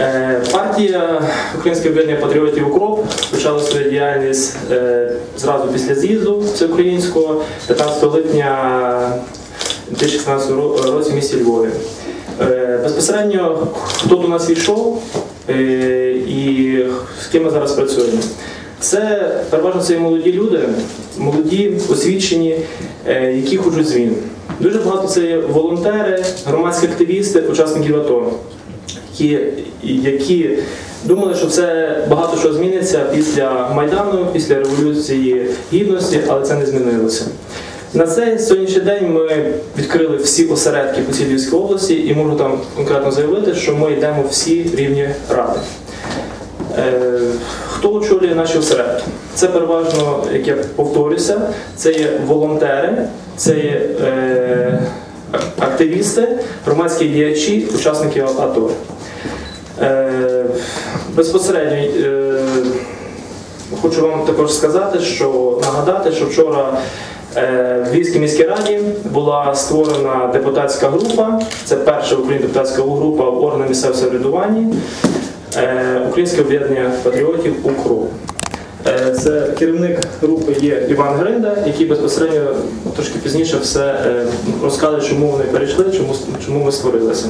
Е, Партія Українське об'єднання патріотів УКРОП почала свою діяльність е, зразу після з'їзду всеукраїнського 15 липня 2016 році в місті Львові. Е, Безпосередньо хто до нас війшов і з ким ми зараз працюємо. Це переважно це молоді люди, молоді, освічені, які хочуть змін. Дуже багато це є волонтери, громадські активісти, учасники АТО, які, які думали, що це багато що зміниться після Майдану, після Революції Гідності, але це не змінилося. На цей сьогоднішній день ми відкрили всі осередки по цій Львівській області і можу там конкретно заявити, що ми йдемо всі рівні ради. Е, Хто очолює наші осередки? Це переважно, як я повторюся, це є волонтери, це є е, активісти, громадські діячі, учасники АТО. Е, безпосередньо е, хочу вам також сказати, що нагадати, що вчора е, в Львівській міській раді була створена депутатська група. Це перша в Україні депутатська група в органах місцевого самоврядування. Українське об'єднання патріотів УКРО. Е, Це керівник групи є Іван Гринда, який безпосередньо трошки пізніше все розкаже, чому вони перейшли, чому, чому ми створилися.